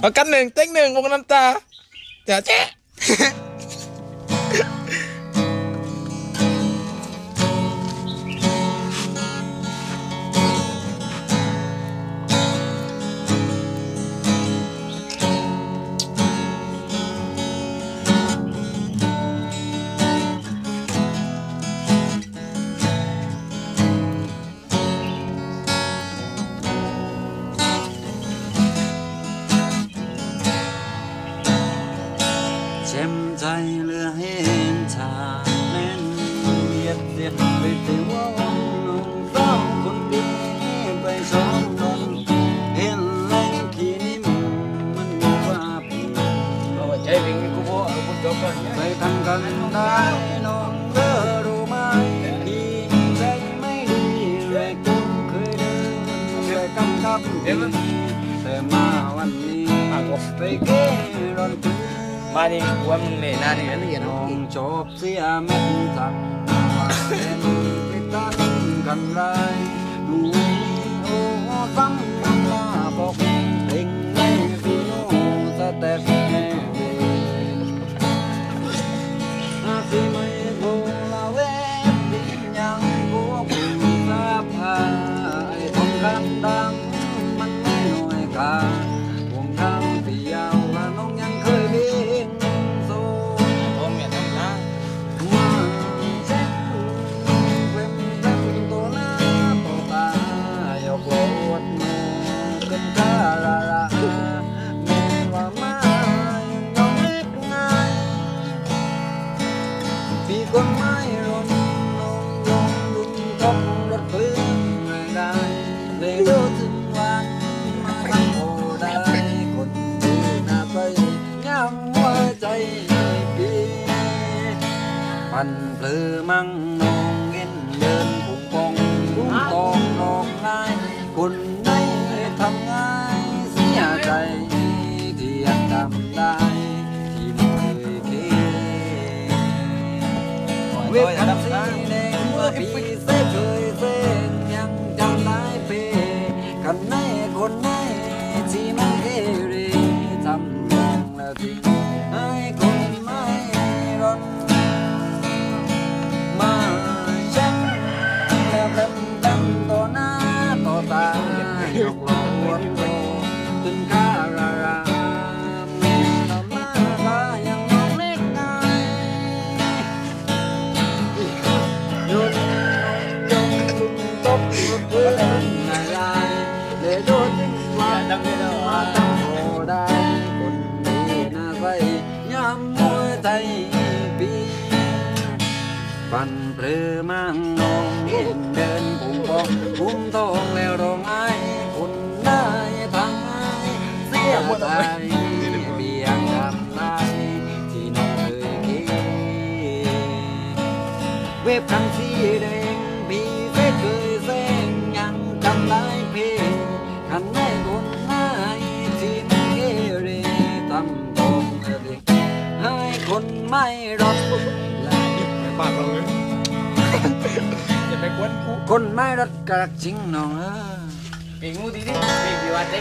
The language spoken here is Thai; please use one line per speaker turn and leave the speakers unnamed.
เอากันหนึ่งเต็งหนึ่งวงน้ำตาเจ้าเจ๊
วิ่ง
กูบ่เอากูจบก่อน
ไปทำกันได้น้องเด้อรู้ไหมพี่ใจไม่ดีแรกจนเคยเดินไปกำกับแต่มาวันนี้ไปเกรอนถึง
มานี่กูว่ามึงเนี่ยหน้านี่ละเอียด
น้องชอบเสียเม็ดสักเป็นไปตันกันไรดูโอ้ซ้ำน้ำลาบอกเพลงไม่ฟีโนสเต็ปแห่เวอาซีไม่โท ปันเปลือมั่งนองเงินเดินผุงปองบุ้งตองนองง่ายคนไหนทำง่ายเสียใจที่ยังจำได้ที่ไม่เคยคิดเวทคันสีแดงเมื่อปีเสเคยเส้นยังจำได้เปกันนค ยามมวยไทยปีปันเปลือมังนองเห็นเดินปุ่มปองปุ่มทองแล้วร้องไห้คนได้ทางไห้เสียใจเบียงจำได้ที่น้องเคยคิดเว็บคันสีแดงพี่เส้เคยเส้นยังจำได้เพลงคันได้
อย่าไปกวนกู
คนไม่รักกระจริงน้องเออ
ปีงูดีดิปีกี่วันเจ๊